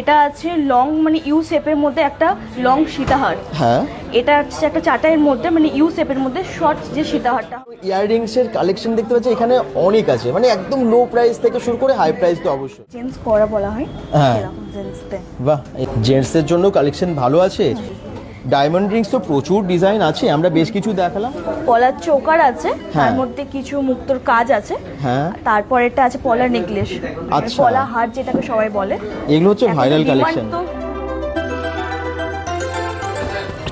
এটা আছে লং মানে ইউ শেপের মধ্যে একটা লং সীতাহার। হ্যাঁ। এটা হচ্ছে একটা চাটাইয়ের মধ্যে মানে ইউ শেপের মধ্যে শর্ট যে সীতাহারটা ইয়াররিংসের কালেকশন দেখতে পাচ্ছি এখানে অনেক আছে। মানে একদম লো প্রাইস থেকে শুরু করে হাই প্রাইস তো অবশ্যই। চেঞ্জ করা বলা হয় হ্যাঁ। বাহ জেন্টসের জন্য কালেকশন ভালো আছে। ডায়মন্ড রিংস তো প্রচুর ডিজাইন আছে আমরা বেশ কিছু দেখালাম। পলার চৌকার আছে তার হ্যাঁ। মধ্যে কিছু মুক্তোর কাজ আছে। হ্যাঁ। তারপর এটা আছে পলার নেকলেস। আচ্ছা। পলা হার যেটাকে সবাই বলে। এগুলো হচ্ছে ভাইরাল কালেকশন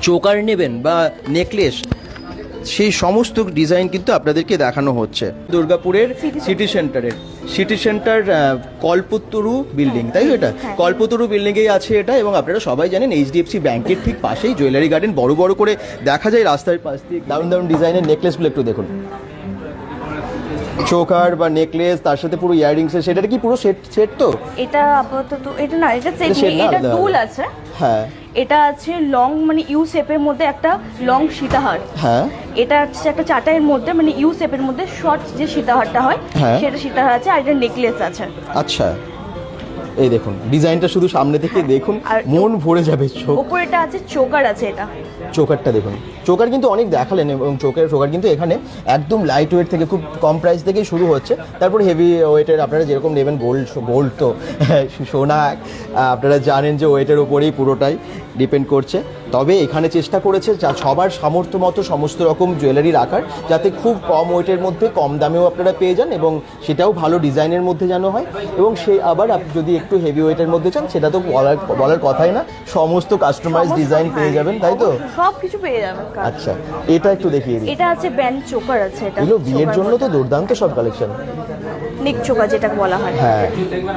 চোকার নেবেন বা নেকলেস সেই সমস্ত ডিজাইন কিন্তু আপনাদেরকে দেখানো হচ্ছে। দুর্গাপুরের সিটি সেন্টারের সিটি সেন্টার কল্পতরু বিল্ডিং তাই তো এটা? হ্যাঁ। কল্পতরু বিল্ডিংয়েই আছে এটা এবং আপনারা সবাই জানেন এইচডিএফসি ব্যাংকের ঠিক পাশেই জুয়েলারি গার্ডেন। বড় বড় করে দেখা যায় রাস্তার পাশ দিয়ে। দারুণ দারুণ ডিজাইনের নেকলেসগুলো একটু দেখুন। চোকার বা নেকলেস তার সাথে পুরো ইয়াররিংস সেটা কি পুরো সেট সেট তো? এটা আপাতত এটা না এটা সেট এটা টুল আছে। হ্যাঁ। এটা আছে লং মানে ইউ শেপের মধ্যে একটা লং সীতাহার। হ্যাঁ। এটা হচ্ছে একটা চাটাইয়ের মধ্যে মানে ইউ শেপের মধ্যে শর্ট যে সীতাহারটা হয় হ্যাঁ। সেটা সীতাহার আছে আর এটা নেকলেস আছে। আচ্ছা। এই দেখুন ডিজাইনটা শুধু সামনে থেকে দেখুন মন ভরে যাবে চোখ। আছে চোকার আছে এটা। চোকারটা দেখুন। চোকার কিন্তু অনেক দেখালেন এবং চোখের চোকার কিন্তু এখানে একদম লাইট ওয়েট থেকে খুব কম প্রাইস থেকেই শুরু হচ্ছে। তারপর হেভি ওয়েটের আপনারা যেরকম নেবেন গোল্ড গোল্ড তো সোনা আপনারা জানেন যে ওয়েটের ওপরেই পুরোটাই ডিপেন্ড করছে। তবে এখানে চেষ্টা করেছে যা সবার সামর্থ্য মতো সমস্ত রকম জুয়েলারি রাখার যাতে খুব কম ওয়েটের মধ্যে কম দামেও আপনারা পেয়ে যান এবং সেটাও ভালো ডিজাইনের মধ্যে যেন হয়। এবং সে আবার আপনি যদি একটু হেভি ওয়েটের মধ্যে চান সেটা তো বলার বলার কথাই না সমস্ত কাস্টমাইজ ডিজাইন পেয়ে হ্যাঁ, যাবেন তাই তো? সব কিছু পেয়ে যাবেন আচ্ছা এটা একটু দেখিয়ে দিই। এটা আছে ব্যান্ড চোকার আছে এটা এগুলো বিয়ের জন্য তো দুর্দান্ত সব কালেকশন নেক চোকা যেটা বলা হয়। হ্যাঁ।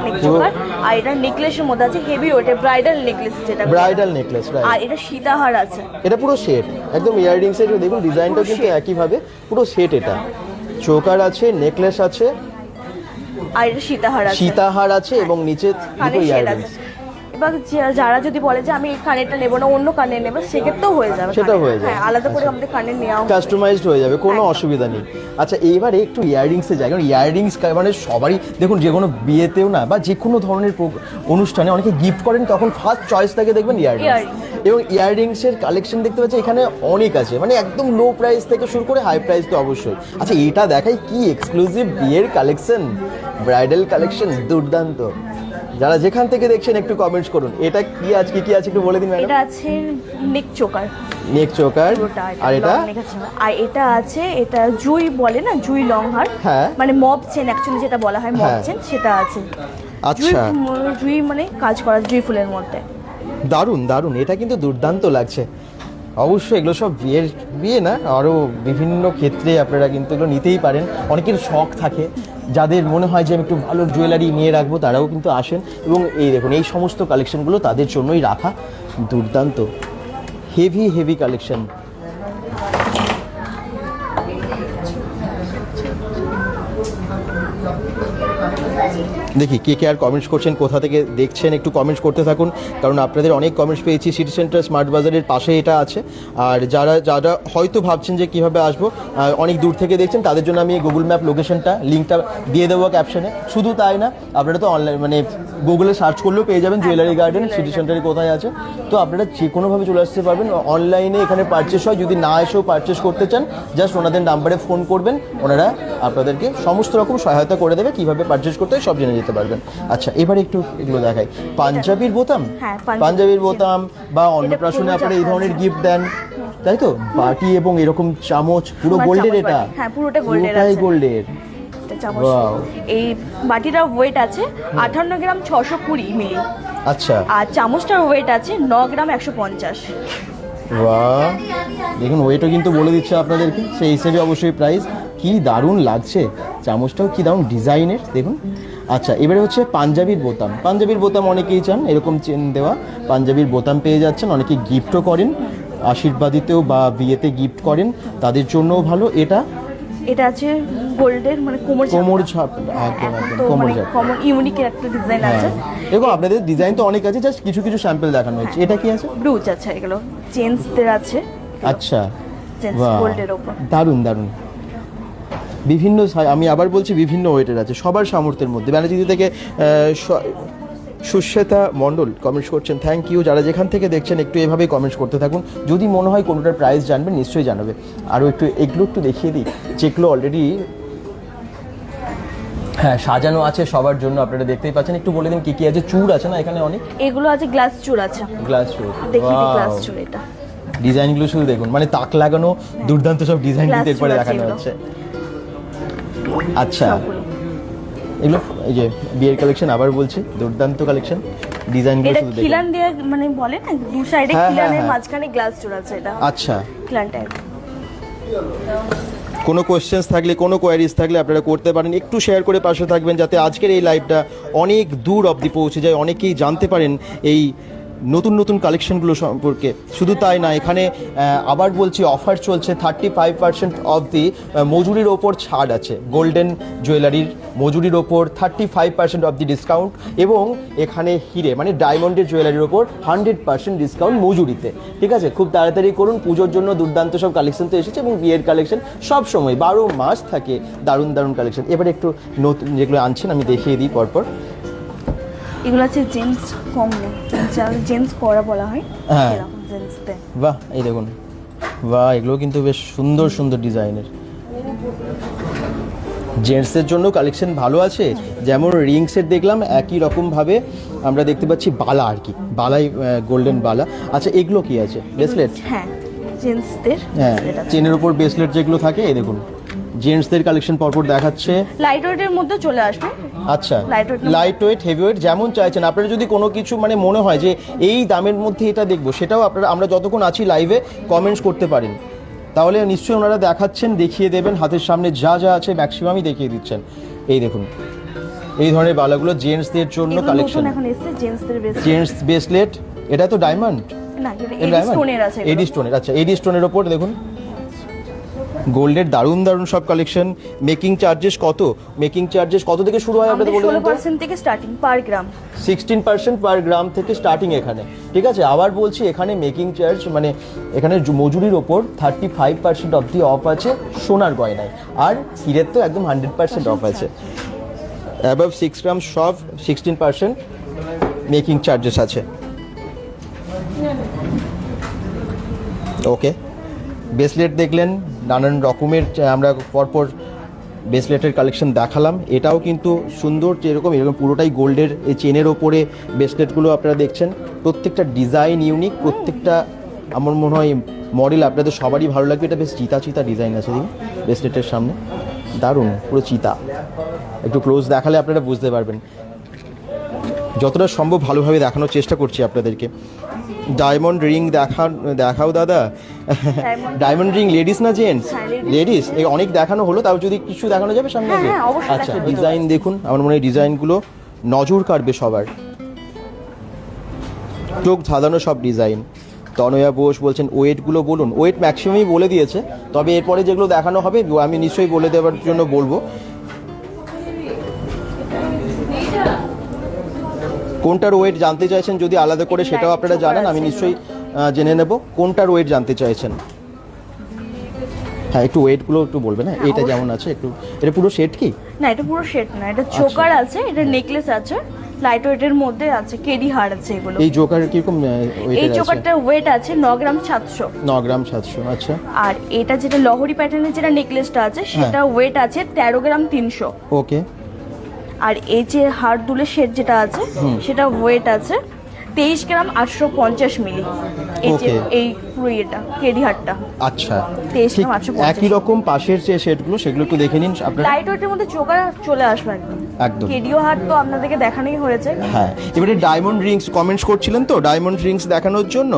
নেক চোকার আর এটা নেকলেসের মধ্যে আছে হেভি ওয়েটের ব্রাইডাল নেকলেস যেটা ব্রাইডাল নেকলেস আর এটা সীতাহার আছে। এটা পুরো সেট একদম ইয়াররিংস এর দেখুন ডিজাইনটা কিন্তু। একইভাবে পুরো সেট এটা। চোকার আছে নেকলেস আছে। আর এটা সীতাহার আছে। সীতাহার আছে এবং নিচে দুটো ইয়াররিংস আছে। এবার যে- যারা যদি বলে যে আমি এই কানেরটা নেব না অন্য কানের নেব সেক্ষেত্রেও হয়ে যাবে কানের। হয়ে যাবে। হ্যাঁ আলাদা করে আচ্ছা। আমাদের কানের নেওয়া কাস্টমাইজড হয়ে যাবে কোনো অসুবিধা নেই আচ্ছা এইবারে একটু ইয়াররিংসে যাই কারণ ইয়াররিংস মানে সবারই দেখুন যে কোনো বিয়েতেও না বা যে কোনো ধরনের অনুষ্ঠানে অনেকে গিফট করেন তখন ফার্স্ট চয়েস থাকে দেখবেন ইয়াররিংস। এবং ইয়াররিংসের কালেকশন দেখতে পাচ্ছি এখানে অনেক আছে মানে একদম লো প্রাইস থেকে শুরু করে হাই প্রাইস তো অবশ্যই আচ্ছা এটা দেখাই কি এক্সক্লুসিভ বিয়ের কালেকশন ব্রাইডাল কালেকশন দুর্দান্ত যারা যেখান থেকে দেখছেন একটু কমেন্টস করুন। এটা কি আজকে কি আছে একটু বলে দিন ম্যাডাম এটা আছে নেক চোকার নেক চোকার আর এটা? আছে। আর এটা আছে এটা জুই বলে না জুই লং হার হ্যাঁ। মানে মব চেন অ্যাকচুয়ালি যেটা বলা হয় মব হ্যাঁ। চেন সেটা আছে। আচ্ছা। জুই মানে কাজ করা জুই ফুলের মধ্যে। দারুণ দারুণ। এটা কিন্তু দুর্দান্ত লাগছে। অবশ্যই, এগুলো সব বিয়ের বিয়ে না আরও বিভিন্ন ক্ষেত্রে আপনারা কিন্তু এগুলো নিতেই পারেন। অনেকের শখ থাকে, যাদের মনে হয় যে আমি একটু ভালো জুয়েলারি নিয়ে রাখব, তারাও কিন্তু আসেন। এবং এই দেখুন, এই সমস্ত কালেকশনগুলো তাদের জন্যই রাখা দুর্দান্ত। হেভি হেভি কালেকশন দেখি কে কে আর কমেন্টস করছেন, কোথা থেকে দেখছেন, একটু কমেন্টস করতে থাকুন, কারণ আপনাদের অনেক কমেন্টস পেয়েছি সিটি সেন্টার স্মার্ট বাজারের পাশে এটা আছে। আর যারা যারা হয়তো ভাবছেন যে কীভাবে আসব অনেক দূর থেকে দেখছেন, তাদের জন্য আমি গুগল ম্যাপ লোকেশনটা লিঙ্কটা দিয়ে দেবো ক্যাপশনে শুধু তাই না, আপনারা তো অনলাইন মানে গুগলে সার্চ করলেও পেয়ে যাবেন জুয়েলারি গার্ডেন সিটি সেন্টারে কোথায় আছে। তো আপনারা যে কোনোভাবে চলে আসতে পারবেন অনলাইনে এখানে পারচেস হয়। যদি না এসেও পারচেস করতে চান জাস্ট ওনাদের নাম্বারে ফোন করবেন, ওনারা আপনাদেরকে সমস্ত রকম সহায়তা করে দেবে কীভাবে পারচেস করতে হয় সব জেনে যেতে পারবেন। আচ্ছা এবারে একটু এগুলো দেখাই। পাঞ্জাবির বোতাম? হ্যাঁ, পাঞ্জাবির বোতাম। বা অন্নপ্রাশনে পুরো আপনারা এই ধরনের গিফট দেন তাই তো? বাটি এবং এরকম চামচ পুরো গোল্ডের এটা? হ্যাঁ, পুরোটা গোল্ডের পুরোটাই। গোল্ডের। চামচ। এই বাটিটার ওয়েট আছে আঠান্ন গ্রাম ছশো কুড়ি মিলি। আচ্ছা। আর চামচটার ওয়েট আছে ন গ্রাম একশো পঞ্চাশ। বাহ। দেখুন ওয়েটও কিন্তু বলে দিচ্ছে আপনাদেরকে, সেই হিসেবে অবশ্যই প্রাইস কি দারুণ লাগছে। চামচটাও কি দারুণ ডিজাইনের, দেখুন। আচ্ছা এবারে হচ্ছে পাঞ্জাবির বোতাম। পাঞ্জাবির বোতাম অনেকেই চান, এরকম চেন দেওয়া। পাঞ্জাবির বোতাম পেয়ে যাচ্ছেন, অনেকে গিফটও করেন। আশীর্বাদিতেও বা বিয়েতে গিফট করেন, তাদের জন্যও ভালো। এটা এটা আছে গোল্ডের মানে কোমর কোমর ছাপ একদম একদম কোমর ছাপ কমন ইউনিকের একটা ডিজাইন আছে। দেখো আপনাদের ডিজাইন তো অনেক আছে জাস্ট কিছু কিছু স্যাম্পল দেখানো হয়েছে এটা কি আছে? ব্রুচ আছে এগুলো। চেন্সদের আছে। আচ্ছা। গোল্ডের ওপর। দারুণ দারুণ। বিভিন্ন আমি আবার বলছি বিভিন্ন ওয়েটের আছে। সবার সামর্থ্যের মধ্যে। ব্যানার্জি থেকে সুশ্বেতা মণ্ডল কমেন্টস করছেন থ্যাংক ইউ যারা যেখান থেকে দেখছেন একটু এভাবেই কমেন্টস করতে থাকুন। যদি মনে হয় কোনোটার প্রাইস জানবেন নিশ্চয়ই জানাবে। আরও একটু এগুলো একটু দেখিয়ে দিই। যেগুলো অলরেডি হ্যাঁ সাজানো আছে সবার জন্য আপনারা দেখতেই পাচ্ছেন। একটু বলে দিন কি কি আছে? চূড় আছে না এখানে অনেক? এগুলো আছে গ্লাস চুর আছে। গ্লাস চূড় দেখি গ্লাস চুর এটা। ডিজাইনগুলো শুধু দেখুন। মানে তাক লাগানো দুর্দান্ত সব ডিজাইন কিন্তু এরপরে আছে দেখানো হচ্ছে। আচ্ছা। এগুলো এই যে বিয়ের কালেকশন আবার বলছি দুর্দান্ত কালেকশন ডিজাইনগুলো এটা শুধু খিলান দিয়ে মানে বলে না দু সাইডে হ্যাঁ, হ্যাঁ, খিলানের হ্যাঁ। মাঝখানে গ্লাস জোড়া আছে এটা। আচ্ছা। খিলান টাইপ কোনো কোয়েশ্চেন্স থাকলে কোনো কোয়ারিজ থাকলে আপনারা করতে পারেন। একটু শেয়ার করে পাশে থাকবেন যাতে আজকের এই লাইভটা অনেক দূর অবধি পৌঁছে যায় অনেকেই জানতে পারেন এই নতুন নতুন কালেকশনগুলো সম্পর্কে। শুধু তাই না, এখানে আবার বলছি অফার চলছে thirty five percent off the মজুরির ওপর ছাড় আছে। গোল্ডেন জুয়েলারির মজুরির ওপর thirty five percent off the discount এবং এখানে হিরে মানে ডায়মন্ডের জুয়েলারির ওপর হান্ড্রেড পার্সেন্ট ডিসকাউন্ট মজুরিতে। ঠিক আছে? খুব তাড়াতাড়ি করুন, পুজোর জন্য দুর্দান্ত সব কালেকশন তো এসেছে এবং বিয়ের কালেকশন সব সময়, বারো মাস থাকে, দারুণ দারুণ কালেকশন এবার একটু নতুন যেগুলো আনছেন, আমি দেখিয়ে দিই পরপর। এগুলো আছে জেন্টস কম জেন্টস করা বলা হয়। হ্যাঁ। এরকম জেন্টসদের বাহ এই দেখুন। বাহ এগুলো কিন্তু বেশ সুন্দর সুন্দর ডিজাইনের। জেন্টসের জন্য কালেকশন ভালো আছে। যেমন রিং সেট দেখলাম একই রকমভাবে আমরা দেখতে পাচ্ছি বালা আর কি। বালাই গোল্ডেন বালা। আচ্ছা এগুলো কি আছে? ব্রেসলেট? হ্যাঁ জেন্টসদের হ্যাঁ চেনের উপর ব্রেসলেট যেগুলো থাকে এই দেখুন। জেন্টসদের কালেকশন পরপর দেখাচ্ছে। লাইট ওয়েটের মধ্যে চলে আসবে। আচ্ছা? লাইট ওয়েট হেভি ওয়েট যেমন চাইছেন আপনারা যদি কোনো কিছু মানে মনে হয় যে এই দামের মধ্যে এটা দেখব সেটাও আপনারা আমরা যতক্ষণ আছি লাইভে কমেন্টস করতে পারেন। তাহলে নিশ্চয়ই ওনারা দেখাচ্ছেন দেখিয়ে দেবেন হাতের সামনে যা যা আছে ম্যাক্সিমামই দেখিয়ে দিচ্ছেন। এই দেখুন এই ধরনের বালাগুলো জেন্টসদের জন্য কালেকশন এখন এসেছে জেন্টসদের জেন্টস ব্রেসলেট এটা তো ডায়মন্ড না এটা স্টোনের আছে এডি স্টোনের আচ্ছা এডি স্টোনের ওপর দেখুন। গোল্ডের দারুণ দারুণ সব কালেকশন মেকিং চার্জেস কত? মেকিং চার্জেস কত থেকে শুরু হয় আপনাদের আমাদের বলে ষোলো দিন তো? পার্সেন্ট থেকে starting per gram sixteen percent per gram থেকে স্টার্টিং এখানে। ঠিক আছে আবার বলছি এখানে মেকিং চার্জ মানে এখানে মজুরির ওপর thirty five percent off the off আছে সোনার গয়নায়। আর হিরের তো একদম হান্ড্রেড পার্সেন্ট অফ আছে। অ্যাবাভ সিক্স গ্রাম সব সিক্সটিন পার্সেন্ট মেকিং চার্জেস আছে। ওকে ব্রেসলেট দেখলেন নানান রকমের আমরা পরপর ব্রেসলেটের কালেকশন দেখালাম। এটাও কিন্তু সুন্দর যেরকম এরকম পুরোটাই গোল্ডের এই চেনের ওপরে ব্রেসলেটগুলো আপনারা দেখছেন। প্রত্যেকটা ডিজাইন ইউনিক প্রত্যেকটা আমার মনে হয় মডেল আপনাদের সবারই ভালো লাগবে। এটা বেশ চিতা চিতা ডিজাইন আছে দেখুন ব্রেসলেটের সামনে। দারুণ, পুরো চিতা। একটু ক্লোজ দেখালে আপনারা বুঝতে পারবেন। যতটা সম্ভব ভালোভাবে দেখানোর চেষ্টা করছি আপনাদেরকে। ডায়মন্ড রিং দেখা দেখাও দাদা। ডায়মন্ড রিং লেডিস না জেন্টস হ্যাঁ, লেডিস এই অনেক দেখানো হলো তাও যদি কিছু দেখানো যাবে সামনে হ্যাঁ, হ্যাঁ, অবশ্যই আচ্ছা ডিজাইন দেখুন আমার মনে হয় ডিজাইনগুলো নজর কাড়বে সবার। চোখ ধাঁধানো সব ডিজাইন তনয়া বোস বলছেন ওয়েটগুলো বলুন ওয়েট ম্যাক্সিমামই বলে দিয়েছে। তবে এরপরে যেগুলো দেখানো হবে আমি নিশ্চয়ই বলে দেওয়ার জন্য বলব। কোনটার ওয়েট জানতে চাইছেন যদি আলাদা করে সেটাও আপনারা জানান আমি নিশ্চয়ই জেনে নেব। কোনটার ওয়েট জানতে চাইছেন? হ্যাঁ একটু ওয়েটগুলো একটু বলবেন হ্যাঁ? এটা যেমন আছে একটু এটা পুরো সেট কি? না এটা পুরো সেট না এটা চোকার আছে এটা নেকলেস আছে লাইট ওয়েটের মধ্যে আছে কেডি হার আছে এগুলো। এই জোকার কীরকম এই চোকারটার ওয়েট আছে ন গ্রাম সাতশো। ন গ্রাম সাতশো আচ্ছা। আর এটা যেটা লহরি প্যাটার্নের যেটা নেকলেসটা আছে সেটা ওয়েট আছে তেরো গ্রাম তিনশো। ওকে আর এই যে হার দুলের সেট যেটা আছে সেটা ওয়েট আছে তেইশ গ্রাম আটশো পঞ্চাশ মিলি। এই যে এই পুরো এটা কেডি হারটা আচ্ছা। তেইশ গ্রাম আটশো পঞ্চাশ। একই রকম পাশের যে সেটগুলো সেগুলো একটু দেখে নিন আপনারা। লাইট ওয়েটের মধ্যে চোকার চলে আসবে একদম। একদম। কেডিও হার তো আপনাদেরকে দেখানোই হয়েছে। হ্যাঁ। এবারে ডায়মন্ড রিংস কমেন্টস করছিলেন তো? ডায়মন্ড রিংস দেখানোর জন্য?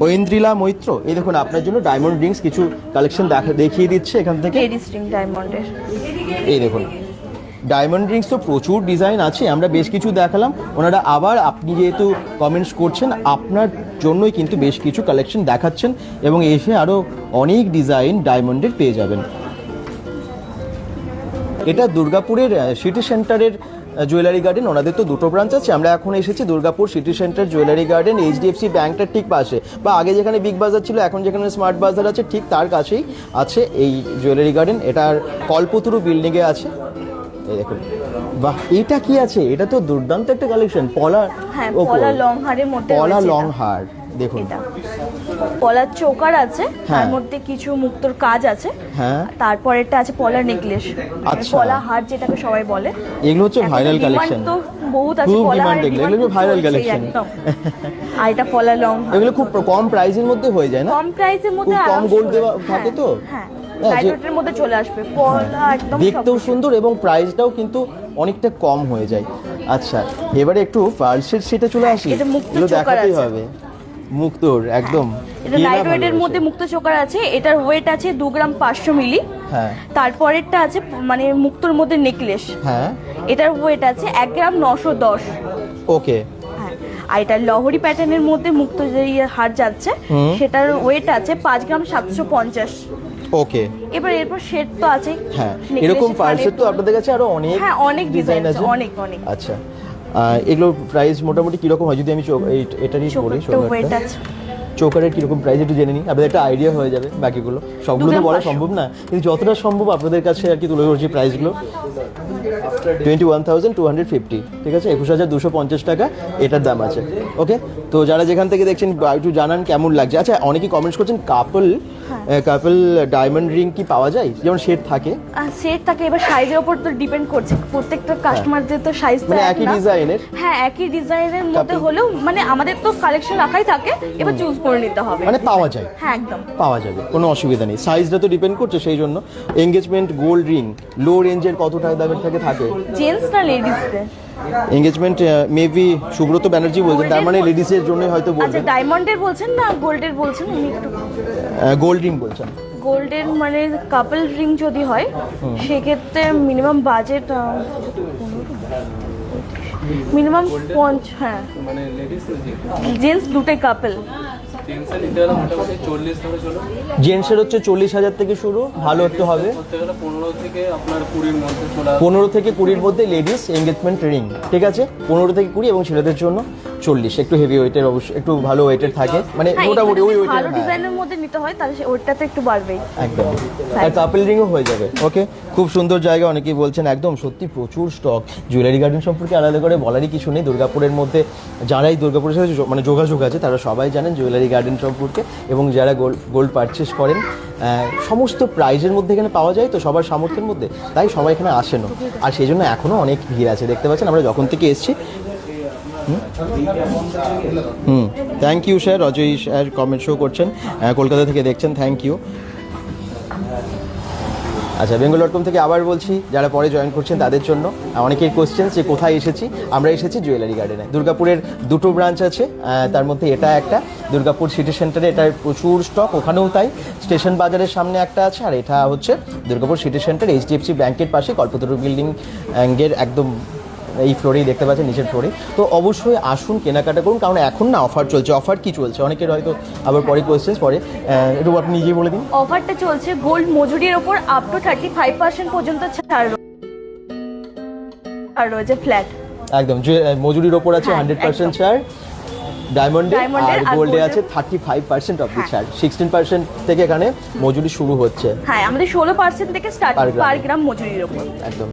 ঐন্দ্রিলা মৈত্র এই দেখুন আপনার জন্য ডায়মন্ড রিংস কিছু কালেকশন দেখা দেখিয়ে দিচ্ছে এখান থেকে। ডায়মন্ডের এই দেখুন। ডায়মন্ড রিংস তো প্রচুর ডিজাইন আছে, আমরা বেশ কিছু দেখালাম। ওনারা আবার আপনি যেহেতু কমেন্টস করছেন, আপনার জন্যই কিন্তু বেশ কিছু কালেকশন দেখাচ্ছেন এবং এসে আরও অনেক ডিজাইন ডায়মন্ডের পেয়ে যাবেন। এটা দুর্গাপুরের সিটি সেন্টারের জুয়েলারি গার্ডেন ওনাদের তো দুটো ব্রাঞ্চ আছে। আমরা এখন এসেছি Durgapur city centre jewellery garden HDFC ব্যাংকটার ঠিক পাশে। বা আগে যেখানে বিগ বাজার ছিল, এখন যেখানে স্মার্ট বাজার আছে, ঠিক তার কাছেই আছে এই জুয়েলারি গার্ডেন এটার কল্পতরু বিল্ডিংয়ে আছে। এই দেখুন। বাহ এটা কি আছে? এটা তো দুর্দান্ত একটা কালেকশন পলা হ্যাঁ। পলা লং হারের মধ্যে পলা লং হার দেখুন। পলার চোকার আছে তার হ্যাঁ। মধ্যে কিছু মুক্তোর কাজ আছে। হ্যাঁ। তারপরেরটা আছে পলার নেকলেস। আচ্ছা। পলা হার যেটাকে সবাই বলে। এগুলো হচ্ছে ভাইরাল কালেকশন তো বহুত আছে পলা demand এগুলো, collection। একদম। আর এটা পলা লং এগুলো খুব কম প্রাইসের মধ্যে হয়ে যায় না? কম প্রাইসের মধ্যে কম হয়ে দেওয়া থাকে হ্যাঁ, তো? হ্যাঁ। হ্যাঁ, যে- মধ্যে চলে আসবে। পলা একদম দেখতেও সুন্দর এবং প্রাইসটাও কিন্তু অনেকটা কম হয়ে যায়। আচ্ছা এবারে একটু পার্সের সেটা চলে আসি। এটা এগুলো দেখাতেই হবে। মুক্তোর একদম। এটা কে লাইট ওয়েটের মধ্যে মুক্ত চোকার আছে। এটার ওয়েট আছে দু গ্রাম পাঁচশো মিলি। হ্যাঁ। তারপরেরটা আছে মানে মুক্তোর মধ্যে নেকলেস হ্যাঁ। এটার ওয়েট আছে এক গ্রাম নশো দশ। ওকে। হ্যাঁ আর এটা লহরি প্যাটার্নের মধ্যে মুক্ত যে ইয়ে হার যাচ্ছে। সেটার ওয়েট আছে পাঁচ গ্রাম সাতশো পঞ্চাশ। ওকে। এবার এরপর শেড তো আছে হ্যাঁ এরকম পার্সেল তো আপনাদের কাছে আরও অনেক হ্যাঁ, অনেক ডিজাইন আছে। অনেক, অনেক। আচ্ছা। এগুলোর প্রাইস মোটামুটি কীরকম হয়? যদি আমি এটারই পড়ি চোকারের কীরকম প্রাইস একটু জেনে নিই। আপনাদের একটা আইডিয়া হয়ে যাবে বাকিগুলো। সবগুলো তো বলা সম্ভব না কিন্তু যতটা সম্ভব আপনাদের কাছে আর কি তুলে ধরছি প্রাইসগুলো twenty one thousand two hundred fifty ঠিক আছে? একুশ হাজার দুশো পঞ্চাশ টাকা এটার দাম আছে। ওকে তো যারা যেখান থেকে দেখছেন একটু জানান কেমন লাগছে। আচ্ছা অনেকেই কমেন্টস করছেন কাপল হ্যাঁ। কাপল ডায়মন্ড রিং কি পাওয়া যায়? যেমন শেড থাকে। সেট থাকে এবার সাইজের উপর তো ডিপেন্ড করছে। প্রত্যেকটা কাস্টমারদের তো সাইজ মানে একই ডিজাইনের হ্যাঁ একই ডিজাইনের মধ্যে হলেও মানে আমাদের তো কালেকশন রাখাই থাকে। এবার চুজ করে নিতে হবে। মানে পাওয়া যায়। হ্যাঁ একদম। পাওয়া যাবে কোনো অসুবিধা নেই। সাইজটা তো ডিপেন্ড করছে সেই জন্য এঙ্গেজমেন্ট গোল্ড রিং লো রেঞ্জের কত টাকা দামের থেকে থাকে? জেন্টস না লেডিসদের এঙ্গেজমেন্ট মেবি সুব্রত ব্যানার্জি বলছেন তার মানে লেডিসের জন্যই হয়তো আচ্ছা বলবেন ডায়মন্ডের বলছেন না গোল্ডের বলছেন? আমি একটু গোল্ড রিং বলছেন। গোল্ডের মানে কাপল রিং যদি হয় সেক্ষেত্রে মিনিমাম বাজেট মিনিমাম পঞ্চ হ্যাঁ। মানে লেডিস জেন্টস দুটোই কাপল জেন্টসের হচ্ছে চল্লিশ হাজার থেকে শুরু ভালো একটু হবে। পনেরো থেকে কুড়ির মধ্যে পনেরো থেকে কুড়ির মধ্যে লেডিস এঙ্গেজমেন্ট রিং ঠিক আছে? পনেরো থেকে কুড়ি এবং ছেলেদের জন্য। চল্লিশ একটু হেভি ওয়েটের অবশ্যই একটু ভালো ওয়েটের থাকে। মানে হ্যাঁ মোটামুটি ওই ওয়েটের ভালো ডিজাইনের মধ্যে নিতে হয় তাহলে সে- ওটাতে একটু বাড়বেই। একদম। আর কাপল রিংও হয়ে যাবে ওকে খুব সুন্দর জায়গা অনেকেই বলছেন একদম সত্যি প্রচুর স্টক জুয়েলারি গার্ডেন সম্পর্কে আলাদা করে বলারই কিছু নেই। দুর্গাপুরের মধ্যে যারাই দুর্গাপুরের সাথে মানে যোগাযোগ আছে তারা সবাই জানেন জুয়েলারি গার্ডেন সম্পর্কে এবং যারা গোল্ড গোল্ড পারচেস করেন সমস্ত প্রাইজের মধ্যে এখানে পাওয়া যায় তো সবার সামর্থ্যের মধ্যে। তাই সবাই এখানে আসেনও। আর সেই জন্য এখনও অনেক ভিড় আছে। দেখতে পাচ্ছেন আমরা যখন থেকে এসেছি হুম thank you sir Ajay sir comment show করছেন। কলকাতা থেকে দেখছেন থ্যাংক ইউ আচ্ছা বেঙ্গল ডট কম থেকে আবার বলছি, যারা পরে জয়েন করছেন তাদের জন্য। অনেকের কোশ্চেন যে কোথায় এসেছি, আমরা এসেছি জুয়েলারি গার্ডেনে দুর্গাপুরের দুটো ব্রাঞ্চ আছে তার মধ্যে এটা একটা। দুর্গাপুর সিটি সেন্টারে এটার প্রচুর স্টক ওখানেও তাই। স্টেশন বাজারের সামনে একটা আছে, আর এটা হচ্ছে দুর্গাপুর সিটি সেন্টার এইচডিএফসি ব্যাংকের পাশে, কল্পতরু বিল্ডিং এর একদম এই ফ্লোরেই দেখতে পাচ্ছেন নিচের ফ্লোরে তো অবশ্যই আসুন কেনাকাটা করুন কারণ এখন না অফার চলছে। অফার কি চলছে? অনেকের হয়তো আবার পরে কোয়েশ্চেন্স পরে। একটু আপনি নিজেই বলে দিন। অফারটা চলছে গোল্ড মজুরির ওপর up to thirty five percent পর্যন্ত ছাড় আর রয়েছে ফ্ল্যাট একদম মজুরির ওপর আছে হ্যাঁ, হান্ড্রেড পার্সেন্ট একদম। ছাড়। ডায়মন্ডে আর গোল্ডে আছে thirty five percent off the হ্যাঁ। ছাড়। সিক্সটিন পার্সেন্ট থেকে এখানে মজুরি শুরু হচ্ছে। হ্যাঁ আমাদের ষোলো পার্সেন্ট থেকে স্টার্ট পার গ্রাম মজুরির ওপর। একদম।